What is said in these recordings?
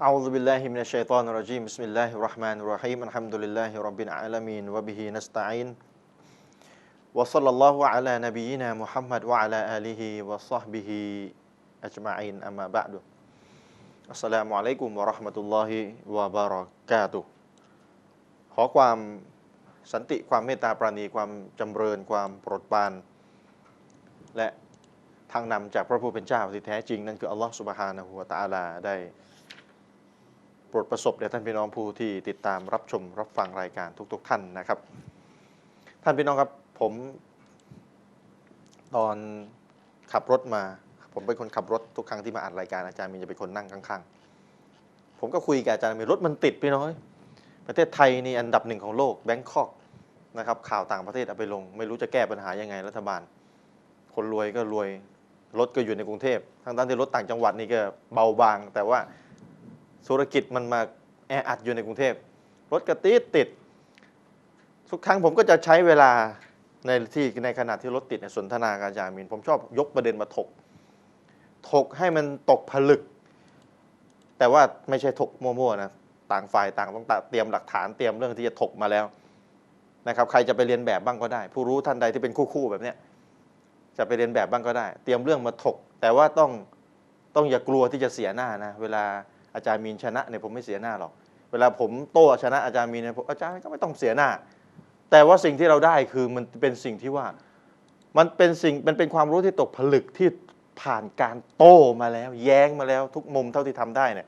أعوذ بالله من الشيطان الرجيم بسم الله الرحمن الرحيم الحمد لله رب العالمين وبه نستعين وصلى الله على نبينا محمد وعلى آله وصحبه أجمعين أما بعد السلام عليكم ورحمة الله وبركاته ขอความสันติความเมตตาปราณีความจำเริญความโปรดปราน และทางนำจากพระผู้เป็นเจ้าที่แท้จริง นั่นคืออัลลอฮฺสุบฮานะฮูวะตะอาลาได้ โปรดประสบแด่ท่านพี่น้องผู้ที่ติดตามรับชมรับฟังรายการทุก ๆ ท่านนะครับ ท่านพี่น้องครับผมตอนขับรถมา ผมเป็นคนขับรถทุกครั้งที่มาอัดรายการอาจารย์มีจะเป็นคนนั่งข้างๆ ผมก็คุยกับอาจารย์มีรถมันติดพี่น้อย ประเทศไทยนี่อันดับหนึ่งของโลกแบงคอกนะครับข่าวต่างประเทศเอาไปลง ไม่รู้จะแก้ปัญหายังไงรัฐบาล คนรวยก็รวยรถก็อยู่ในกรุงเทพทั้งด้านที่รถต่างจังหวัดนี่ก็เบาบาง แต่ว่า ธุรกิจมันมาแออัดอยู่ในกรุงเทพรถกระติดติด ทุกครั้งผมก็จะใช้เวลาในที่ในขณะที่รถติดเนี่ยสนทนากับอาจารย์มิน ผมชอบยกประเด็นมาถก ถกให้มันตกผลึก แต่ว่าไม่ใช่ถกมั่วๆนะต่างฝ่ายต่างต้องเตรียมหลักฐานเตรียมเรื่องที่จะถกมาแล้วนะครับใครจะไปเรียนแบบบ้างก็ได้ ผู้รู้ท่านใดที่เป็นคู่ๆแบบเนี้ยจะไปเรียนแบบบ้างก็ได้ เตรียมเรื่องมาถก แต่ว่าต้องต้องอย่ากลัวที่จะเสียหน้านะเวลา อาจารย์มีนชนะเนี่ยผมไม่เสียหน้าหรอกเวลาผมโต้ชนะอาจารย์มีนเนี่ยผมอาจารย์ก็ไม่ต้องเสียหน้า แต่ว่าสิ่งที่เราได้คือมันเป็นสิ่งที่ว่า มันเป็นสิ่งมันเป็นความรู้ที่ตกผลึกที่ผ่านการโต้มาแล้ว แย้งมาแล้วทุกมุมเท่าที่ทำได้เนี่ย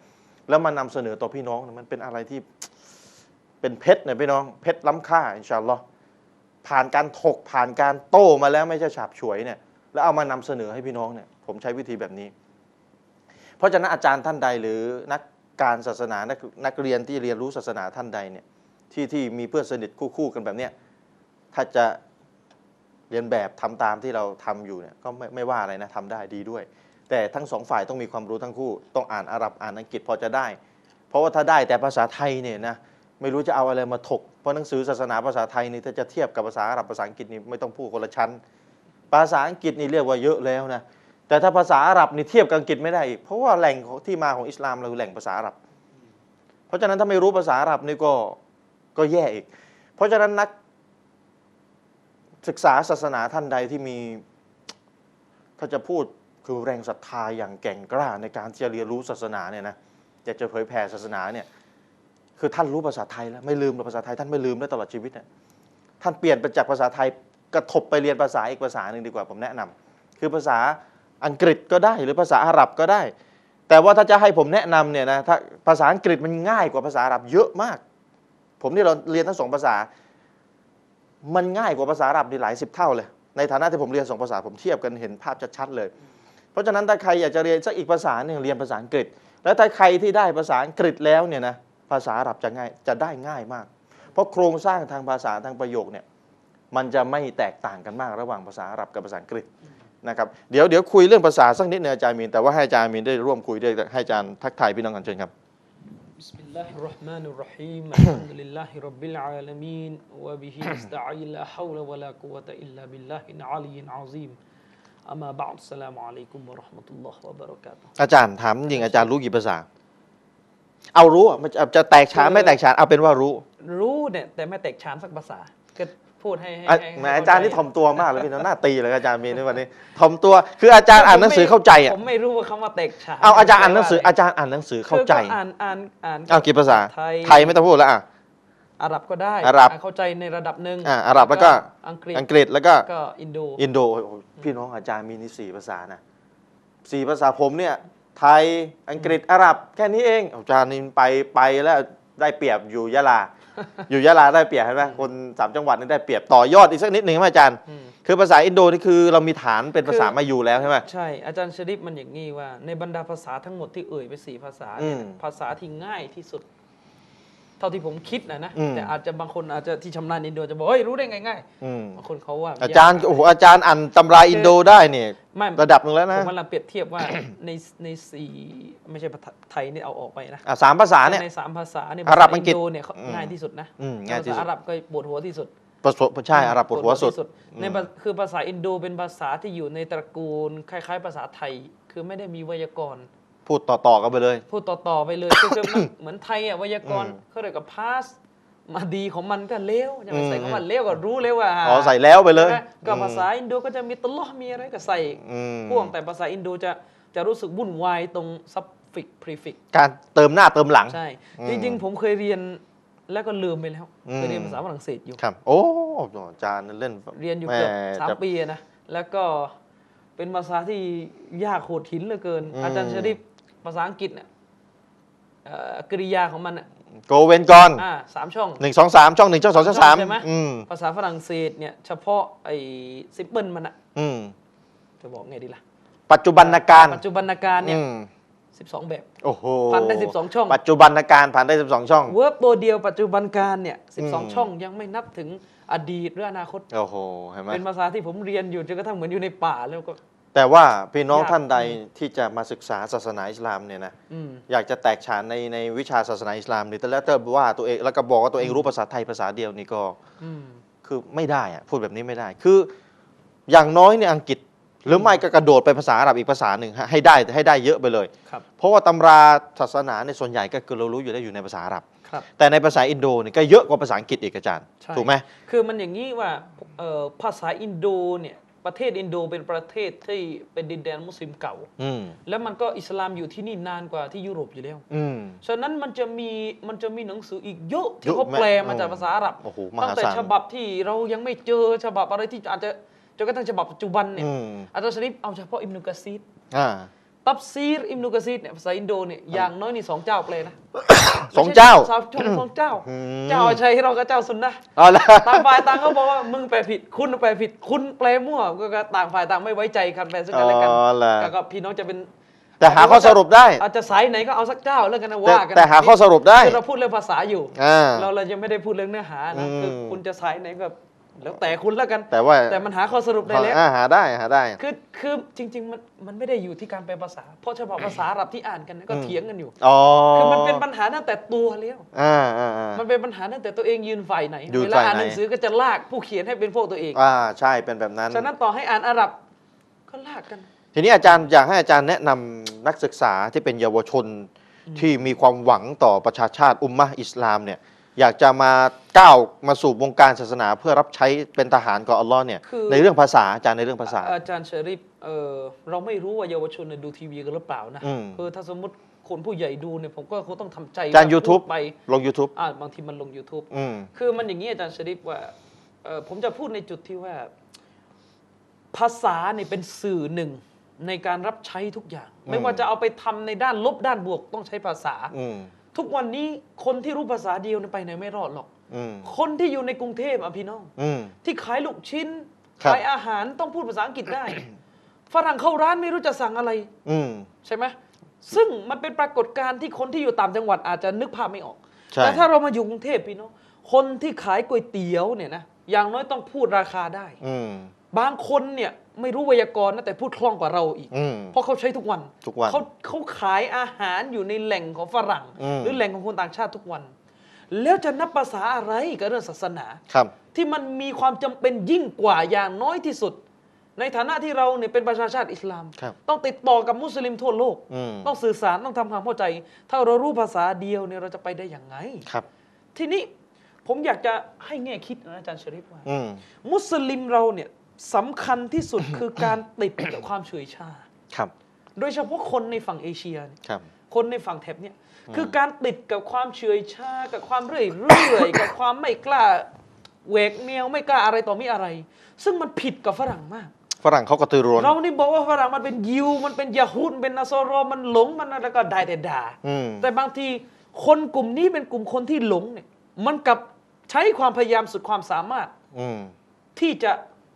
แล้วมานำเสนอต่อพี่น้องเนี่ยมันเป็นอะไรที่เป็นเพชรเนี่ยพี่น้องเพชรล้ำค่าอินชาอัลลอฮ์ผ่านการถกผ่านการโต้มาแล้วไม่ใช่ฉาบฉวยเนี่ยแล้วเอามานำเสนอให้พี่น้องเนี่ยผมใช้วิธีแบบนี้ ราะฉะนั้นอาจารย์ท่านใดหรือนักการศาสนานักนักเรียนที่เรียนรู้ศาสนาท่านใดเนี่ยที่ที่มีเพื่อนสนิทคู่ๆกันแบบเนี้ยถ้าจะเรียนแบบทำตามที่เราทำอยู่เนี่ยก็ไม่ไม่ว่าอะไรนะทำได้ดีด้วย แต่ทั้งสองฝ่ายต้องมีความรู้ทั้งคู่ ต้องอ่านอาหรับอ่านอังกฤษพอจะได้ เพราะว่าถ้าได้แต่ภาษาไทยเนี่ยนะไม่รู้จะเอาอะไรมาถก เพราะหนังสือศาสนาภาษาไทยนี่ถ้าจะเทียบกับภาษาอาหรับภาษาอังกฤษนี่ไม่ต้องพูดคนละชั้น ภาษาอังกฤษนี่เรียกว่าเยอะแล้วนะ แต่ถ้าภาษาอาหรับนี่เทียบกับอังกฤษไม่ได้อีก เพราะว่าแหล่งที่มาของอิสลามเราคือแหล่งภาษาอาหรับ เพราะฉะนั้นถ้าไม่รู้ภาษาอาหรับนี่ก็ก็แย่อีก เพราะฉะนั้นนักศึกษาศาสนาท่านใดที่มีถ้าจะพูดคือแรงศรัทธาอย่างแก่งกล้าในการที่จะเรียนรู้ศาสนาเนี่ยนะอยากจะเผยแผ่ศาสนาเนี่ยคือท่านรู้ภาษาไทยแล้วไม่ลืมหรอกภาษาไทยท่านไม่ลืมได้ตลอดชีวิตเนี่ยท่านเปลี่ยนไปจากภาษาไทยกระทบไปเรียนภาษาอีกภาษาหนึ่งดีกว่าผมแนะนำคือภาษา อังกฤษก็ได้หรือภาษาอาหรับก็ได้ แต่ว่าถ้าจะให้ผมแนะนำเนี่ยนะถ้าภาษาอังกฤษมันง่ายกว่าภาษาอาหรับเยอะมาก ผมที่เราเรียนทั้งสองภาษา มันง่ายกว่าภาษาอาหรับนี่หลายสิบเท่าเลย ในฐานะที่ผมเรียนสองภาษาผมเทียบกันเห็นภาพชัดๆเลย เพราะฉะนั้นถ้าใครอยากจะเรียนสักอีกภาษาหนึ่งเรียนภาษาอังกฤษ แล้วถ้าใครที่ได้ภาษาอังกฤษแล้วเนี่ยนะภาษาอาหรับจะง่ายจะได้ง่ายมาก เพราะโครงสร้างทางภาษาทางประโยคเนี่ยมันจะไม่แตกต่างกันมากระหว่างภาษาอาหรับกับภาษาอังกฤษ นะครับเดี๋ยวเดี๋ยวคุยเรื่องภาษาสักนิดนึงอาจารย์มีนแต่ว่าให้อาจารย์มีนได้ร่วมคุยด้วยให้อาจารย์ทักทายพี่น้องกันเชิญครับ بسم الله الرحمن الرحيم الحمد لله رب العالمين وبه نستعين لا حول ولا قوة إلا بالله العلي العظيم أما بعد السلام عليكم ورحمة الله وبركاته อาจารย์ถามจริงอาจารย์รู้กี่ภาษา เอารู้มันจะแตกฉานไม่แตกฉานเอาเป็นว่ารู้ รู้เนี่ยแต่ไม่แตกฉานสักภาษา พูดให้ให้อะให้แหมให้อาจารย์นี่เข้ถ่อมตัวมากเลยพี่น้องหน้าตีเลยอาจารย์มีนในวันนี้ถ่อมตัวคืออาจารย์อ่านหนังสือเข้าใจอะผมไม่รู้ว่าคำว่าแตกฉานเอาอาจารย์อ่านหนังสือแปลว่ะอาจารย์อ่านหนังสือไรเข้าใจคือก็อ่านอ่านอ่านเอากี่ภาษาไทยไทยไม่ต้องพูดแล้วอะ อาหรับก็ได้อาหรับนเข้าใจในระดับหนึ่งอ่าอาหรับแล้วก็อังกฤษอังกฤษแล้วก็ก็อินโดอินโดโอ้โหพี่น้องอาจารย์มีนี่สี่ภาษานะสี่ภาษาผมเนี่ยไทยอังกฤษอาหรับแค่นี้เองอาจารย์นี่ไปไปแล้วได้เปรียบอยู่ยะลา อยู่ยะลาได้เปรียบเห็นไหมคนสามจังหวัดนี่ได้เปรียบต่อยอดอีกสักนิดหนึ่งไหมอาจารย์ อืม คือภาษาอินโดนี่คือเรามีฐานเป็นภาษาคือมาอยู่แล้วใช่ไหม ใช่ อาจารย์ชริปมันอย่างนี้ว่า ในบรรดาภาษาทั้งหมดที่เอ่ยไปสี่ภาษาเนี่ยอืมภาษาที่ง่ายที่สุด เท่าที่ผมคิดนะนะ อืม แต่อาจจะบางคนอาจจะที่ชำนาญอินโดจะบอกเฮ้ยรู้ได้ไงง่ายอืมบางคนเขาว่าอาจารย์กโอ้โหอาจารย์อ่านตำราอินโดได้เนี่ย ไม่ระดับหนึ่งแล้วผนะมกำลังเปรียบเทียบว่าในในสี่ไม่ใช่ภาษาไทยนี่เอาออกไปนะอะสามภาษาเนี่ยในสามภาษาเนี่ยอาหรับภษอังกฤษนโดเนี่ยเขาอืมง่ายที่สุดนะอืมง่ายที่สุดภษอาหรับก็ปวดหัวที่สุดประสบใช่อาหรับปวดหัวสุดในภาคือภาษาอินโดเป็นภาษาที่อยู่ในตระกูลคล้าย ๆ ภาษาไทยคือไม่ได้มีไวยากรณ์พูดต่อๆกันไปเลย พูดต่อๆไปเลยคือคือมันเหมือนไทยอะไวยากรณ์อืมเขาเรียกกับพาส มาดีของมันก็เลวจะไปใส่อืมคำว่าเลวก็รู้เลยว่าอ๋อใส่แล้วไปเลยใช่หมก็ภาษาอินโดก็จะมีตลอมีอะไรก็ใส่อืมพ่วงแต่ภาษาอินโดจะจะรู้สึกวุ่นวายตรงซับฟิกพรีฟิกการเติมหน้าเติมหลัง ใช่อืมจริง ๆ ผมเคยเรียนแล้วก็ลืมไปแล้วอืมเคยเรียนภาษาฝรั่งเศสอยู่ครับโอ้อาจารย์เล่นเรียนอยู่เกือบแม่สามจะปีอะนะแล้วก็เป็นภาษาที่ยากโหดหินเหลือเกินอืมอาจารย์ชริปภาษาอังกฤษเนี่ยเอ่อกริยาของมันอะ โกเวนก่อนอ่าสามช่องหนึ่งสองสามช่องหนึ่งช่องสองช่องสามใช่ไหมอืมภาษาฝรั่งเศสเนี่ยเฉพาะไอ้ซิปเปิลมันอะอืมจะบอกไงดีล่ะ ปัจจุบันการปัจจุบันการเนี่ยอืมสิบสองแบบ โอ้โหพันได้12ช่อง ปัจจุบันการผ่านได้สิบสองช่อง เวิร์บตัวเดียวปัจจุบันการเนี่ยสิบสองอืมช่องยังไม่นับถึงอดีตหรืออนาคต โอ้โหเห็นไหมเป็นภาษาที่ผมเรียนอยู่จนกระทั่งเหมือนอยู่ในป่าแล้วก็ แต่ว่าพี่น้องยากท่านใดที่จะมาศึกษาศาสนาอิสลามเนี่ยนะอืม อยากจะแตกฉานในในวิชาศาสนาอิสลามนี่แต่แล้วแต่ว่าตัวเองแล้วก็บอกว่าตัวเองรู้ภาษาไทยภาษาเดียวนี่ก็ อืม คือไม่ได้อะพูดแบบนี้ไม่ได้ คืออย่างน้อยเนี่ยอังกฤษ หรือไม่ก็กระโดดไปภาษาอาหรับอีกภาษาหนึ่งฮะให้ได้ให้ได้เยอะไปเลย ครับ เพราะว่าตำราศาสนาในยส่วนใหญ่ก็คือเรารู้อยู่แล้วอยู่ในภาษาอาหรับ ครับ แต่ในภาษาอินโดนี่ก็เยอะกว่าภาษาอังกฤษอีกอาจารย์ ใช่ ถูกไหม คือมันอย่างนี้ว่าเอ่อภาษาอินโดเนี่ย ประเทศอินโดเป็นประเทศที่เป็นดินแดนมุสลิมเก่าอืมแล้วมันก็อิสลามอยู่ที่นี่นานกว่าที่ยุโรปอยู่แล้วอืมฉะนั้นมันจะมีมันจะมีหนังสืออีกเยอะเยที่อะเขาไหมแปลมาจากภาษาอาหรับโอ้โหมตั้งหาแต่ศาลฉบับที่เรายังไม่เจอฉบับอะไรที่อาจจะจนกระทั่งฉบับปัจจุบันเนี่ยอืมอาจารย์ชริปเอาเฉพาะอิมนุกะซีดอ่า ตับซีรอิมนุกะซีดเนี่ยภาษาอินโดเนี่ยอย่างน้อยนี่สองเจ้าแปลนะสองเจ้าไม่ใช่สองสองเจ้าอืมเจ้าชัยเราก็เจ้าสุนนะห์เอาละต่างฝ่ายต่างเขาบอกว่ามึงแปลผิดคุณแปลผิด คุณแปลมั่วก็ก็ต่างฝ่ายต่างไม่ไว้ใจกันแปลซึ่งกันและกันอ๋อเหรอก็ก็พี่น้องจะเป็นแต่หาข้อสรุปได้ อาจจะสายไหนก็เอาสักเจ้าแล้วกันนะแต่ว่ากันแต่หาข้อสรุปได้คือเราพูดเรื่องภาษาอยู่อ่าเราเราจะไม่ได้พูดเรื่องเนื้อหานะอืมคือคุณจะสายไหนก็ แล้วแต่คุณแล้วกัน แต่ว่าแต่มันหาข้อสรุปได้แล้วอ่าหาได้หาได้ คือคือจริง ๆ มันมันไม่ได้อยู่ที่การแปลภาษา เพราะเฉพาะภาษาอาหรับที่อ่านกันนะก็อืมเถียงกันอยู่อ๋อคือมันเป็นปัญหาตั้งแต่ตัวแล้วอ่าอ่าอ่ามันเป็นปัญหาตั้งแต่ตัวเองยืนฝ่ายไหนยืนเวลาอ่านฝ่ายไหนหนังสือก็จะลากผู้เขียนให้เป็นพวกตัวเองอ่าใช่เป็นแบบนั้นฉะนั้นต่อให้อ่านอาหรับก็ลากกัน ทีนี้อาจารย์อยากให้อาจารย์แนะนำนักศึกษาที่เป็นเยาวชนที่มีความหวังต่อประชาชาติอุมมะห์อิสลามเนี่ย อยากจะมาก้าวมาสู่วงการศาสนาเพื่อรับใช้เป็นทหารของอัลลอฮ์เนี่ยคือ ในเรื่องภาษาอาจารย์ในเรื่องภาษา อาจารย์เชอริฟเออเราไม่รู้ว่าเยาวชนเนี่ยดูทีวีกันหรือเปล่านะอืม คือถ้าสมมติคนผู้ใหญ่ดูเนี่ยผมก็คงต้องทำใจอาจารย์ ว่ YouTube พูดไปลง YouTube อ่าบางทีมันลง YouTube อืม คือมันอย่างนี้อาจารย์ชริปว่าเอ่อผมจะพูดในจุดที่ว่า ภาษาเนี่ยเป็นสื่อหนึ่งในการรับใช้ทุกอย่าง ไม่ว่าจะเอาไปทำในด้านลบด้านบวกต้องใช้ภาษา อืม ทุกวันนี้คนที่รู้ภาษาเดียวเนี่ยไปไหนไม่รอดหรอกอืมคนที่อยู่ในกรุงเทพอะพี่น้องอืมที่ขายลูกชิ้นครับขายอาหารต้องพูดภาษาอังกฤษได้ ฝรั่งเข้าร้านไม่รู้จะสั่งอะไร อืมใช่ไหมซึ่งมันเป็นปรากฏการณ์ที่คนที่อยู่ต่างจังหวัดอาจจะนึกภาพไม่ออกใช่แต่ถ้าเรามาอยู่กรุงเทพพี่น้อง คนที่ขายก๋วยเตี๋ยวเนี่ยนะ อย่างน้อยต้องพูดราคาได้อืมบางคนเนี่ย ไม่รู้ไวยากรณ์นะแต่พูดคล่องกว่าเราอีก อืม เพราะเขาใช้ทุกวันทุกวันเขาเขาขายอาหารอยู่ในแหล่งของฝรั่ง อืม หรือแหล่งของคนต่างชาติทุกวัน แล้วจะนับภาษาอะไรกับเรื่องศาสนา ครับ ที่มันมีความจำเป็นยิ่งกว่าอย่างน้อยที่สุด ในฐานะที่เราเนี่ยเป็นประชาชาติอิสลาม ครับต้องติดต่อกับมุสลิมทั่วโลก อืม ต้องสื่อสารต้องทำความเข้าใจ ถ้าเรารู้ภาษาเดียวเนี่ยเราจะไปได้อย่างไง ครับ ทีนี้ผมอยากจะให้แง่คิดนะอาจารย์ชริฟว่า อืม มุสลิมเราเนี่ย สำคัญที่สุดคือการติดกับความเฉยชาครับ โดยเฉพาะคนในฝั่งเอเชียเนี่ยครับ คนในฝั่งแถบเนี่ยคือการติดกับความเฉยชากับความเรื่อยเรื่อยกับความไม่กล้าแหวกแนวไม่กล้าอะไรต่อมีอะไร ซึ่งมันผิดกับฝรั่งมาก ฝรั่งเขากระตือรือร้นเรานี่บอกว่าฝรั่งมันเป็นยิว มันเป็นยาฮูดมันเป็นนาซอรอมันหลงมันอะไรก็ได้แต่ด่าอืมแต่บางทีคนกลุ่มนี้เป็นกลุ่มคนที่หลงเนี่ย มันกลับใช้ความพยายามสุดความสามารถอืมที่จะ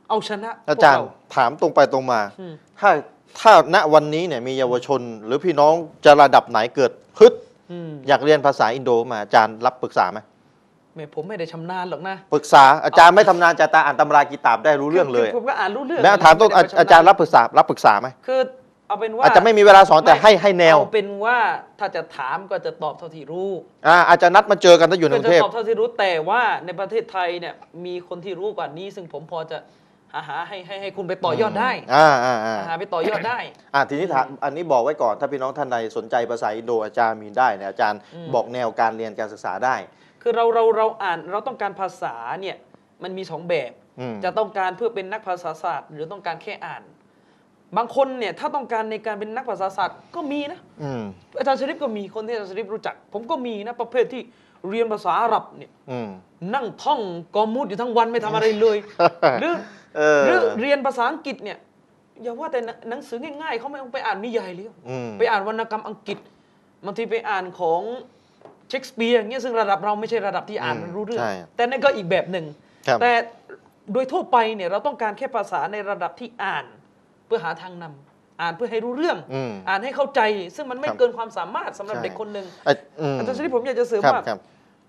เอาชนะพวกอาจารย์เถามตรงไปตรงมาอืมถ้าถ้าณวันนี้เนี่ยมีเยาวชน หรือพี่น้องจะระดับไหนเกิดฮึดอืมอยากเรียนภาษาอินโดมาอาจารย์รับปรึกษาไหมแม่ผมไม่ได้ชำนาญหรอกนะปรึกษาอาจารย์ไม่ทำนานจะตาอ่านตำรากีตาบได้รู้เรื่องเลยคืผมก็อ่านรู้เรื่องแล้วถามตรงไได้ไปชำนญอาจารย์รับปรึกษารับปรึกษาไหมคือเอาเป็นว่าอาจจะไม่มีเวลาสอนแต่ให้ให้แนวเอาเป็นว่าถ้าจะถามก็จะตอบเท่าที่รู้อ่าอาจจะนัดมาเจอกันถ้าอยู่ในก็กรุจะงเทพตอบเท่าที่รู้แต่ว่าในประเทศไทยเนี่ยมีคนที่รู้กว่านี้ ซึ่งผมพอจะ หาหาให้ให้ให้คุณไปต่อยอดได้อ่าอ่าอ่าหาไปต่อยอดได้ อ่าทีนี้ถามอันนี้บอกไว้ก่อนถ้าพี่น้องท่านใดสนใจภาษาอินโดอาจารย์มีได้เนี่ยอาจารย์อืม บอกแนวการเรียนการศึกษาได้ คือเราเราเราอ่านเราต้องการภาษาเนี่ยมันมีสองแบบ อืม จะต้องการเพื่อเป็นนักภาษาศาสตร์ หรือต้องการแค่อ่าน บางคนเนี่ยถ้าต้องการในการเป็นนักภาษาศาสตร์ก็มีนะ อืมอาจารย์ชริปก็มีคนที่อาจารย์ชริปรู้จัก ผมก็มีนะประเภทที่เรียนภาษาอาหรับเนี่ยอืม นั่งท่องกอมูดอยู่ทั้งวันไม่ทำอะไรเลย หรือ เออ หรือเรียนภาษาอังกฤษเนี่ยอย่าว่าแต่หนังสือง่ายๆเขาไม่ต้องไปอ่านนิยายเลยอืม ไปอ่านวรรณกรรมอังกฤษบางทีไปอ่านของเชคสเปียร์อย่างเงี้ยซึ่งระดับเราไม่ใช่ระดับที่อ่านอืมมันรู้เรื่อง ใช่แต่นั่นก็อีกแบบหนึ่งครับ แต่โดยทั่วไปเนี่ยเราต้องการแค่ภาษาในระดับที่อ่าน เพื่อหาทางนำอ่านเพื่อให้รู้เรื่อง อืม อ่านให้เข้าใจ ซึ่งมันไม่ครับ เกินความสามารถสำหรับใช่เด็กคนหนึ่ง อะอืมอาจารย์ชริปผมอยากจะเสริมครับว่า ครับ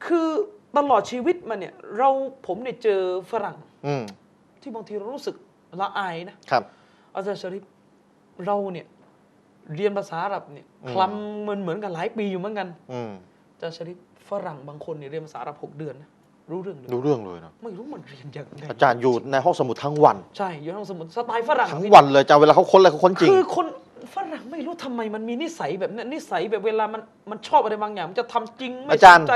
คือตลอดชีวิตมาเนี่ย เราผมเนี่ยเจอฝรั่ง อืม ที่บางทีเรารู้สึกละอายนะครับ อาจารย์ชริปเราเนี่ย เรียนภาษาอาหรับเนี่ยอืมคลำเหมือนเหมือนกันหลายปีอยู่เหมือนกันอืมอาจารย์ชริปฝรั่งบางคนเนี่ยเรียนภาษาอาหรับหกเดือนนะรู้เรื่องเลยรู้เรื่องเลยเนาะไม่รู้มันเรียนยังไงอาจารย์อยู่ในห้องสมุดทั้งวัน ใช่อยู่ในห้องสมุดสไตล์ฝรั่งทั้งวันเลยอาจารย์เวลาเขาค้นอะไรเขาค้นจริงคือคนฝรั่งไม่รู้ทำไมมันมีนิสัยแบบนั้นนิสัยแบบเวลามันมันชอบอะไรบางอย่าง มันจะทำจริงไม่อาสจารย์นใจ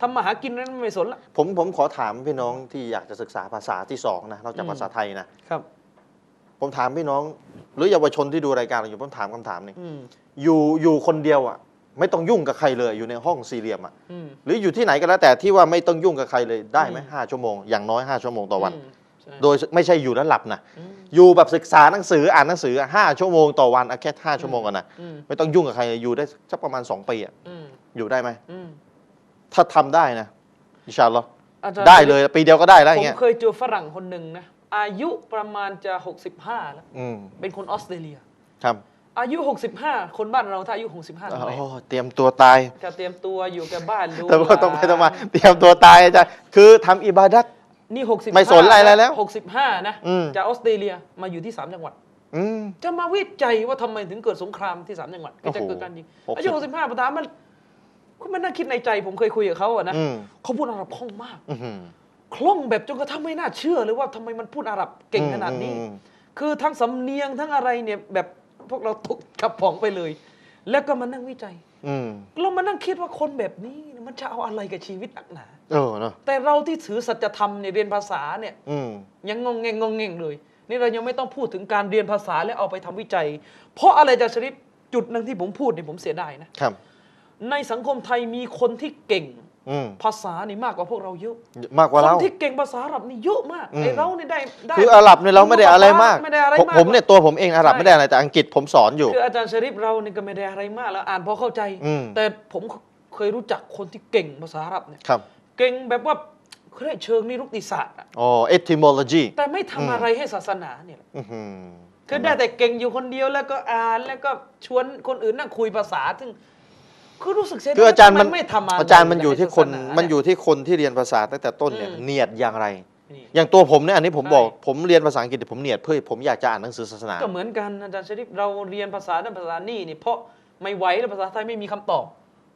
ทำมาหากินนั้นไม่สนละ ผมผมขอถามพี่น้องที่อยากจะศึกษาภาษาที่สองนะนอกจากอืม ภาษาไทยนะครับ ผมถามพี่น้อง หรือเยาวชนที่ดูรายการเราอยู่ผมถามคำถามหนึงอืมอยู่อยู่คนเดียวอะ ไม่ต้องยุ่งกับใครเลยอยู่ในห้องสี่เหลี่ยมอะอืม หรืออยู่ที่ไหนก็แล้วแต่ที่ว่าไม่ต้องยุ่งกับใครเลยได้ไหมอืม ห้าชั่วโมงอย่างน้อยห้าชั่วโมงต่อวัน มใช่โดยไม่ใช่อยู่แล้วหลับนะอืมอยู่แบบศึกษาหนังสืออ่านหนังสือห้าชั่วโมงต่อวันอะแค่ห้าชั่วโมงก่อนนะอืมไม่ต้องยุ่งกับใครเลยอยู่ได้สักประมาณสองปีอะอืมอยู่ได้ไหม อืม ถ้าทำได้นะอินชาอัลลอฮ์อาจารย์ ได้เลยปีเดียวก็ได้แล้วอผย่างมเงี้ยเคยเจอฝรั่งคนหนึ่งนะ อายุประมาณจะ 65 แล้ว อืมเป็นคนออสเตรเลีย ครับอายุ 65 คนบ้านเราถ้าอายุ 65อ๋เท่าไหร่อเตรียมตัวตายจะเตรียมตัวอยู่กับบ้านดูแต่ว่าต้องไปหลนต้องมาเตรียมตัวตายอาจารย์คือทำอิบาดัต นี่65ไม่สนอะไรแล้ว65 นะอืม จากออสเตรเลียมาอยู่ที่ 3 จังหวัด อืม จะมาวิจัยว่าทำไมถึงเกิดสงครามที่ 3 จังหวัดก็จะโอ้โหเกิดการยิงหกสิบอายุ 65ประธานมัน คุณมันน่าคิดในใจผมเคยคุยกับเขาอะนะอืมเขาพูดอาหรับคล่องมากอื้อหือคล่องแบบจนกระทั่งไม่น่าเชื่อเลยว่าทำไมมันพูดอาหรับเก่งขนาดนี้อืมคือทั้งสำเนียงทั้งอะไรเนี่ยแบบพวกเราตกกระป๋องไปเลย แล้วก็มานั่งวิจัยอืมเรามานั่งคิดว่าคนแบบนี้มันจะเอาอะไรกับชีวิตหนักหนาเออเนาะแต่เราที่ถือสัจธรรมเนี่ยเรียนภาษาเนี่ยอืมยังงงเงงงงเงงเลย นี่เรายังไม่ต้องพูดถึงการเรียนภาษาแล้วเอาไปทำวิจัย เพราะอะไรจะชริปจุดหนึ่งที่ผมพูดเนี่ยผมเสียดายนะครับ ในสังคมไทยมีคนที่เก่งอืมภาษานี่มากกว่าพวกเราเยอะ มากกว่าคเรา นที่เก่งภาษาอาหรับนี่เยอะมากอืม ไอเราเนี่ยได้ได้ คืออาหรับเนี่ยเราไม่ได้อะไรมากไม่ได้อะไรผมมากผมเนี่ยตัวผมเองอาหรับใช่ ไม่ได้อะไรแต่อังกฤษผมสอนอยู่ คืออาจารย์ชริปเราเนี่ยก็ไม่ได้อะไรมากแล้วอ่านพอเข้าใจ อืม แต่ผมเคยรู้จักคนที่เก่งภาษาอาหรับเนี่ยครับเก่งแบบว่าเขาเรียกเชิงนิรุกติศาสตร์อะอ๋อ etymology แต่ไม่ทำอืมอะไรให้ศาสนาเนี่ย อื้อหือ คือได้แต่เก่งอยู่คนเดียวแล้วก็อ่านแล้วก็ชวนคนอื่นนั่งคุยภาษา ซึ่ง คือรู้สึกเสียดายคืออาจารย์มันทำไไม่ทำะไรอาจารย์มันอยู่ที่คนให้ศาสามันอยู่ที่คนที่เรียนภาษาตั้งแต่ต้นเนี่ยอืมเนียดอย่างไร นี่ อย่างตัวผมเนี่ยอันนี้ผมใช่ บอกผมเรียนภาษาอังกฤษแต่ผมเนียดเพื่อผมอยากจะอ่านหนังสือศาสนา ก็เหมือนกันอาจารย์ชริปเราเรียนภาษาด้านภาษานี่นี่เพราะไม่ไหวแล้วภาษาไทยไม่มีคำตอบ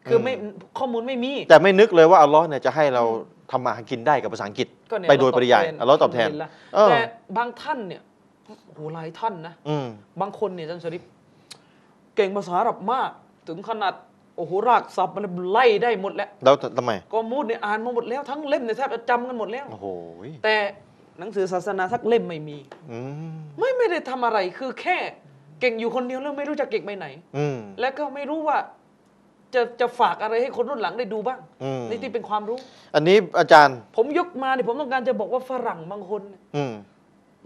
คือไม่ข้อมูลไม่มี แต่ไม่นึกเลยว่าอัลลอฮ์เนี่ยจะให้เราทำมาหากินได้กับภาษาอังกฤษ ก็เนี่ยไปโดยปริยายอัลลอฮ์ตอบแทนลลาเออ แต่บางท่านเนี่ยโหหลายท่านนะ อืม บางคนเนี่ยอาจารย์ชริปเก่งภาษาอาหรับมาก ถึงขนาด โอ้โหรากศัพท์มันไล่ได้หมดแล้วแล้วทำไมก็มูดเนี่ยอ่านมาหมดแล้วทั้งเล่มเนี่ยแทบจะจำกันหมดแล้วโอ้โหแต่หนังสือศาสนาสักเล่มไม่มีอืมไม่ไม่ได้ทำอะไรคือแค่เก่งอยู่คนเดียวแล้วไม่รู้จะเก่งไปไหน อืมและก็ไม่รู้ว่า จะจะฝากอะไรให้คนรุ่นหลังได้ดูบ้างอืมนี่ที่เป็นความรู้ อันนี้อาจารย์ ผมยกมาเนี่ยผมต้องการจะบอกว่าฝรั่งบางคนเนี่ยอืม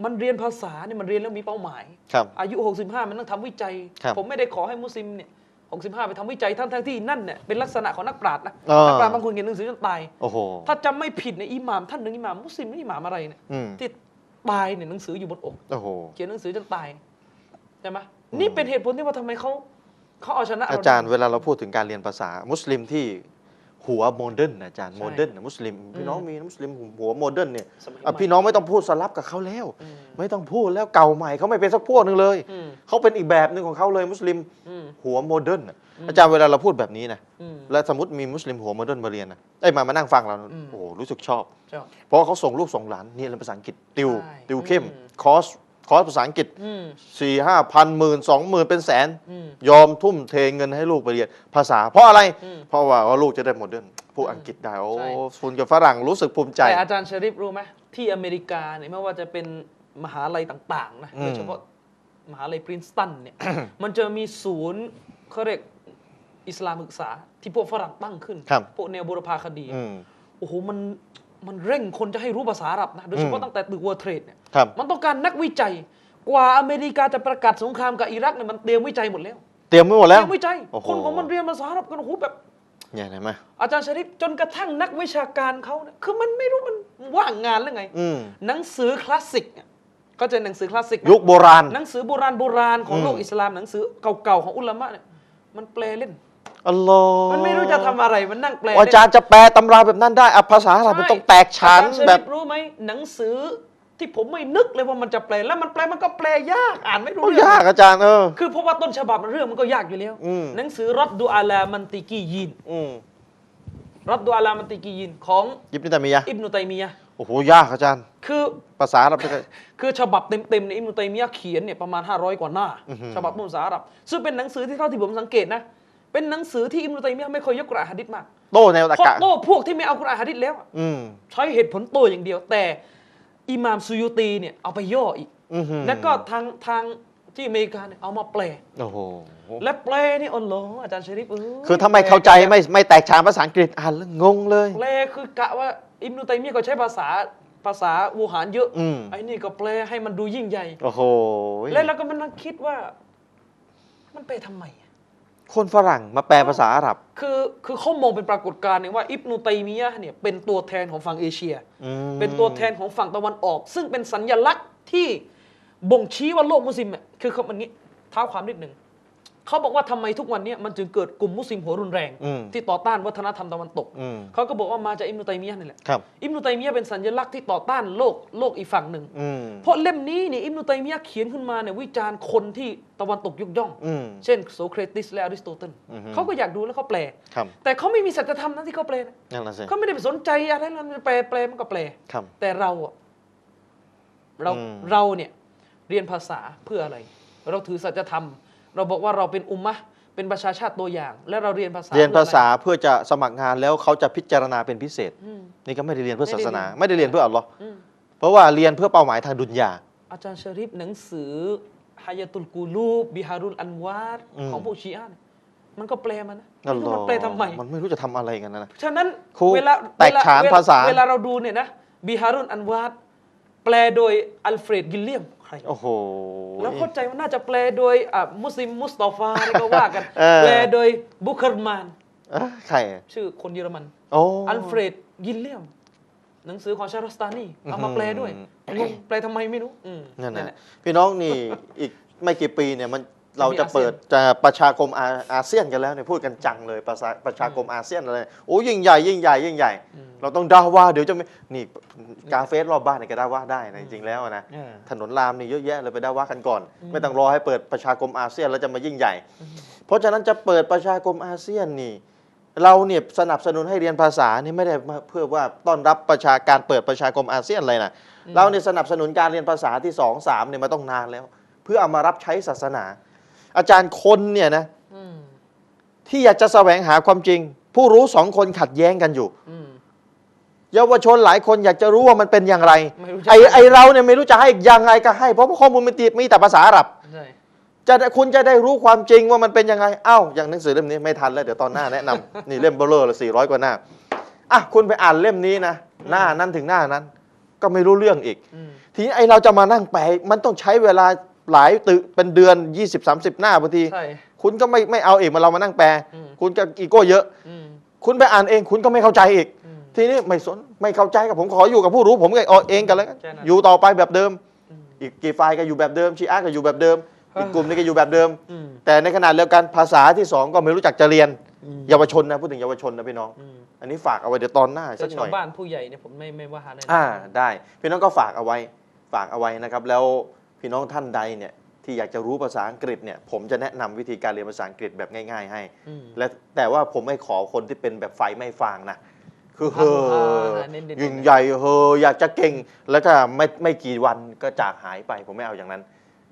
มันเรียนภาษาเนี่ยมันเรียนแล้วมีเป้าหมายครับอายุ 65 มันต้องทำวิจัยครับผมไม่ได้ขอให้มุสลิมเนี่ย 65 ไปทำวิจัยทั้งทั้งที่นั่นเนี่ยเป็นลักษณะของนักปราชญ์นะอ่านันักปราชญ์บางคนเขียนหนังสือจนตาย โอ้โห ถ้าจำไม่ผิดในยอิหม่ามท่านหนึ่งอิหม่ามมุสลิมนี่อิหม่ามอะไรเนี่ยอืม ที่ตายเนี่ยหนังสืออยู่บนอก โอ้โห เขียนหนังสือจนตายใช่ไหมนี่เป็นเหตุผลที่ว่าทำไมเขาเขาเอาชนะอาจารย์เวลาเราพูดถึงการเรียนภาษา มุสลิมที่ หัวโมเดิร์นอาจารย์ใช่โมเดิร์นมุสลิมพี่น้องมีมุสลิมหัวโมเดิร์นเนี่ยสมัยอะใหม่พี่น้องไม่ต้องพูดสลับกับเขาแล้วอืมไม่ต้องพูดแล้วเก่าใหม่เขาไม่เป็นสักพวกหนึ่งเลยอืมเขาเป็นอีกแบบหนึ่งของเขาเลยมุสลิมอืมหัวโมเดิร์นน่ะอาจารย์เวลาเราพูดแบบนี้นะอืมแล้วสมมติมีมุสลิมหัวโมเดิร์นมาเรียนนะไอ้ยมามานั่งฟังเราอืมโอ้โหรู้สึกชอบเจ้าเพราะว่าเขาส่งลูกส่งหลานเรียนภาษาอังกฤษติวใช่ติวเข้มอืมคอร์ส คอร์สภาษาอังกฤษอืมสี่ห้าพันหมื่นสองหมื่นเป็นแสนอืมยอมทุ่มเทเงินให้ลูกไปเรียนภาษา เพราะอะไรอืมเพราะว่าว่าลูกจะได้โมเดิร์นพูดอังกฤษได้ โอ้ใช่คุณกับฝรั่งรู้สึกภูมิใจแต่อาจารย์ชริปรู้ไหมที่อเมริกาเนี่ยไม่ว่าจะเป็นมหาลัยต่างๆนะอืมโดยเฉพาะมหาลัยปรินสตันเนี่ย มันจะมีศูนย์เขาเรียกอิสลามศึกษาที่พวกฝรั่งตั้งขึ้นครับพวกแนวบุรพาคดีอืมโอ้โหมัน มันเร่งคนจะให้รู้ภาษาอาหรับนะโดยเฉพาะอืมตั้งแต่ตึกเวอร์เทรดเนี่ยครับ มันต้องการนักวิจัย กว่าอเมริกาจะประกาศสงครามกับอิรักเนี่ยมันเตรียมวิจัยหมดแล้วเตรียมไว้หมดเตแล้วรียมวิจัยโอ้โหคนของมันเรียนภาษาอาหรับกันโอ้โหแบบ เนี่ยเห็นไหมอาจารย์ชริปจนกระทั่งนักวิชาการเขาเนี่ยคือมันไม่รู้มันว่างงานหรือไง อืม หนังสือคลาสสิกเนี่ยเข้าใจหนังสือคลาสสิกไหมยุคโบราณ หนังสือโบราณโบราณของอืมโลกอิสลามหนังสือเก่าๆของอุลามะเนี่ยมันแปลเล่น อัลลอฮ์มันไม่รู้จะทำอะไรมันนั่งแปลอาจารย์จะแปลตำราแบบนั้นได้อะภาษาอาหรับมันต้องแตกฉานอาจารย์ชแบริบปรู้ไหมหนังสือที่ผมไม่นึกเลยว่ามันจะแปลแล้วมันแปลมันก็แปลยากอ่านไม่รู้โอ้เรื่องยากอาจารย์เออ คือเพราะว่าต้นฉบับมันเรื่องมันก็ยากอยู่แล้วอืม หนังสือรัดดูอาลามันติกียินอืมรัดดูอาลามันติกียินของยิบนิตามียะห์อิบนุตัยมียะห์โอ้โหยากอาจารย์ คือ ภาษาอาหรับเป็นไงคือฉบับเต็มๆเนี่ยอิบนุตัยมียะห์เขียนเนี่ยประมาณ 500 กว่าหน้าอื้อหือฉบับภาษาอาหรับ ซึ่งเป็นหนังสือที่เท่าที่ผมสังเกตนะ เป็นหนังสือที่อิบนุตัยมียะห์ไม่เคยยกกุรอานฮะดิษมาโต้แนวตะเพราะกะโต้พวกที่ไม่เอากุรอานฮะดิษแล้วอะอืมใช้เหตุผลโต้อย่างเดียว แต่อิหม่ามซุยุตีเนี่ยเอาไปย่ออีก อื้อหือแล้วก็ทางทางที่อเมริกาเนี่ยเอามาแปล โอ้โหและแปลนี่อ๋อเหรออาจารย์ชริปเยคือถ้าไม่เข้าใจไม่ไม่แตกฉานภาษาอังกฤษอ่านแล้วงงเลย แปลคือกะว่าอิบนุตัยมียะห์ก็ใช้ภาษาภาษาวูหารเยอะอืม ไอ้นี่ก็แปลให้มันดูยิ่งใหญ่ โอ้โห แล้วเราก็มันนั่งคิดว่า มันแปลทำไมอะ คนฝรั่งมาแปลภาษาอาหรับ คือคือเขามองเป็นปรากฏการณ์หนึ่งว่าอิบนุตัยมียะห์เนี่ยเป็นตัวแทนของฝั่งเอเชียอืมเป็นตัวแทนของฝั่งตะวันออก ซึ่งเป็นสัญลักษณ์ที่บ่งชี้ว่าโลกมุสลิมเนี่ยคือเขามันนี้เท้าความนิดหนึ่ง เขาบอกว่าทำไมทุกวันเนี้มันจึงเกิดกลุ่มมุสลิมหัวรุนแรงอืมที่ต่อต้านวัฒนธรรมตะวันตกอืมเขาก็บอกว่ามาจากอิบนุตัยมียะห์นี่แหละครับอิบนุตัยมียะห์เป็นสัญลักษณ์ที่ต่อต้านโลกโลกอีกฝั่งหนึ่งอืมเพราะเล่มนี้เนี่ยอิบนุตัยมียะห์เขียนขึ้นมาเนี่ยวิจารณ์คนที่ตะวันตกยกย่องอืมเช่นโสเครติสและอริสโตเติลอือฮึเขาก็อยากดูแล้วเขาแปลครับแต่เขาไม่มีสัจธรรมนะที่เขาแปลนะนั่นแหละสิเขาไม่ได้ไปสนใจอะไรนั้นแปลแปลมันก็แปลครับแต่เราอะเราอืมเราเนี่ยเรียนภาษาเพื่ออะไร เราถือสัจธรรม เราบอกว่าเราเป็นอุมมะห์เป็นประชาชาติตัวอย่าง และเราเรียนภาษาเรียนภาษาพื่ออะเพื่อจะสมัครงานแล้วเขาจะพิจารณาเป็นพิเศษไรอืมนี่ก็ไม่ได้เรียนเพื่อไม่ศาได้สนาเรียนไม่ได้เรียนเพื่ออัลลอฮ์อืมเพราะว่าเรียนเพื่อเป้าหมายทางดุนยา อาจารย์ชริปหนังสือฮายาตุลกูลูบบิฮารุลอันวาดอืมของพวกชีอะห์เนี่ยมันก็แปลมานะอัลไม่ลรู้อมันฮ์แปลทำไมมันไม่รู้จะทำอะไรกันนะฉะนั้นครูเวลาแตกฉานเวลภาษาเวลาเราดูเนี่ยนะบิฮารุนอันวาดแปลโดยอัลเฟรดกิลเลียม ใครโอ้โหแล้วเข้าใจว่าน่าจะแปลโดยอะมุสลิมมุสตอฟาอะไรก็ว่ากันเออแปลโดยบุคร์มานเอ้อใครอะชื่อคนเยอรมันโอ้อัลเฟรดกิลเลียมหนังสือของชาร์ลสตานีเอามาแปลด้วยอืมงงแปลทำไมไม่รู้อืมนั่นแหนะละพี่น้องนี่อีกไม่กี่ปีเนี่ยมัน เราจะเปิดจะประชาคมอาอาเซียนกันแล้วเนี่ยพูดกันจังเลยประชาประชาคมอาเซียนอะไรโอ้ยิ่งใหญ่ยิ่งใหญ่ยิ่งใหญ่ เราต้องด่าว่าเดี๋ยวจะไม่นี่กาเฟสรอบบ้านเนี่ยก็ด่าว่าได้นะจริงๆแล้วนะเออถนนรามนี่เยอะแยะเลยไปด่าว่ากันก่อนอืมไม่ต้องรอให้เปิดประชาคมอาเซียนแล้วจะมายิ่งใหญ่ เพราะฉะนั้นจะเปิดประชาคมอาเซียนนี่เราเนี่ยสนับสนุนให้เรียนภาษานี่ไม่ได้มาเพื่อว่าต้อนรับประชาการเปิดประชาคมอาเซียนเลยนะเราเนี่ยสนับสนุนการเรียนภาษาที่สองสามเนี่ยมาต้องนานแล้ว เพื่อเอามารับใช้ศาสนา อาจารย์คนเนี่ยนะอืมที่อยากจะแสวงหาความจริง ผู้รู้สองคนขัดแย้งกันอยู่อืมเยาวชนหลายคนอยากจะรู้ว่ามันเป็นอย่างไรไม่รู้จะไอไอเราเนี่ยไม่รู้จะให้ยังไงก็ให้ เพราะว่าข้อมูลมันติดมีแต่ภาษาอาหรับใช่จะได้คุณจะได้รู้ความจริงว่ามันเป็นยังไงอ้าวอย่างหนังสือเล่มนี้ไม่ทันแล้วเดี๋ยวตอนหน้าแนะนำนี่เล่มเบลเลอร์ละสี่ร้อยกว่าหน้าอะคุณไปอ่านเล่มนี้นะหน้านั้นถึงหน้านั้น ก็ไม่รู้เรื่องอีกอืมทีนี้ไอเราจะมานั่งแปลมันต้องใช้เวลา หลายตึเป็นเดือน 20-30 หน้าบางที ใช่ คุณก็ไม่ไม่เอาเองมาเรามานั่งแปล อืม คุณก็อีโก้เยอะ อืมคุณไปอ่านเองคุณก็ไม่เข้าใจอีก อืม ทีนี้ไม่สนไม่เข้าใจกับผมขออยู่กับผู้รู้ผมก็เอาเองกันแล้วกันใช่นะอยู่ต่อไปแบบเดิม อืมอีกกี่ฝ่ายก็อยู่แบบเดิมชีอะห์ก็อยู่แบบเดิมอีกกลุ่มนี้ก็อยู่แบบเดิม อืมแต่ในขณะเดียวกันภาษาที่สองก็ไม่รู้จักจะเรียนอืมเยาวชนนะพูดถึงเยาวชนนะพี่น้อง อืมอันนี้ฝากเอาไว้เดี๋ยวตอนหน้าแต่สักหชาน่วอยบ้านผู้ใหญ่เนี่ยผมไม่ไม่ว่าเลยนะ อ่าได้พี่น้องก็ฝากเอาไว้ฝากเอาไว้นะครับ แล้ว พี่น้องท่านใดเนี่ยที่อยากจะรู้ภาษาอังกฤษเนี่ยผมจะแนะนำวิธีการเรียนภาษาอังกฤษแบบง่าย ๆ ให้อืมและแต่ว่าผมไม่ขอคนที่เป็นแบบไฟไม่ฟางนะคือเฮอ่าอเน้นๆยิ่งใหญ่เฮออยากจะเก่ง แล้วก็ไม่ไม่กี่วันก็จากหายไปผมไม่เอาอย่างนั้น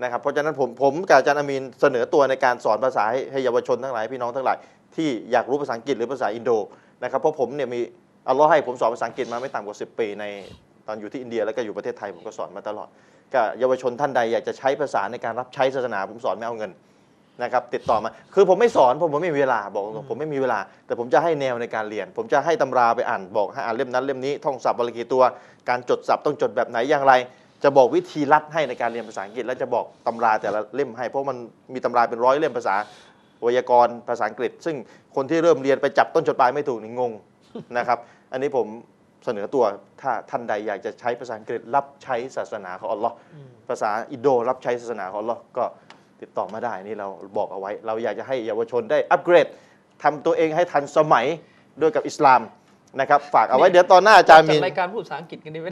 นะครับเพราะฉะนั้นผมผมกับอาจารย์อามีนเสนอตัวในการสอนภาษาให้ให้เยาวชนทั้งหลายพี่น้องทั้งหลายที่อยากรู้ภาษาอังกฤษหรือภาษาอินโดนะครับเพราะผมเนี่ยมีอัลลอฮ์ให้ผมสอนภาษาอังกฤษมาไม่ต่ำกว่า 10 ปีในตอนอยู่ที่อินเดียแล้วก็อยู่ประเทศไทยผมก็สอนมาตลอด ก็เยาวชนท่านใดอยากจะใช้ภาษาในการรับใช้ศาสนาผมสอนไม่เอาเงินนะครับติดต่อมาคือผมไม่สอนผมผมไม่มีเวลาบอกตรงผมไม่มีเวลา แต่ผมจะให้แนวในการเรียน ผมจะให้ตำราไปอ่านบอกให้อ่านเล่มนั้นเล่มนี้ท่องศัพท์บริกีตัว การจดศัพท์ต้องจดแบบไหนอย่างไร จะบอกวิธีลัดให้ในการเรียนภาษาอังกฤษ และจะบอกตำราแต่ละเล่มให้ เพราะมันมีตำราเป็นร้อยเล่มภาษาไวยากรณ์ภาษาอังกฤษ ซึ่งคนที่เริ่มเรียนไปจับต้นจดปลายไม่ถูกนี่งงนะครับอันนี้ผม เสนอตัวถ้าท่านใดอยากจะใช้ภาษาอังกฤษรับใช้ศาสนาของอัลลอฮ์อืมภาษาอินโดรับใช้ศาสนาของอัลลอฮ์ก็ติดต่อมาได้นี่เราบอกเอาไว้ เราอยากจะให้เยาวชนได้อัปเกรดทำตัวเองให้ทันสมัยด้วยกับอิสลามนะครับ ฝากเอาไว้เดี๋ยวตอนหน้าอาจารย์มีจัดรายการพูดภาษาอังกฤษกันดีไหม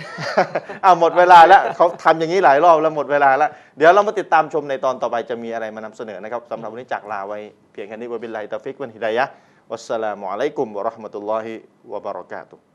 อ่าหมดเวลาแล้วเขาทำอย่างนี้หลายรอบแล้วหมดเวลาแล้ว เดี๋ยวเรามาติดตามชมในตอนต่อไปจะมีอะไรมานำเสนอนะครับสำหรับวันนี้จากลาไว้เพียงแค่นี้วะบิลลาฮิตาฟิกวันฮิดายะฮ์วัสสลามุอะลัยกุมวะเราะห์มะตุลลอฮิวะบะเราะกาตุฮ์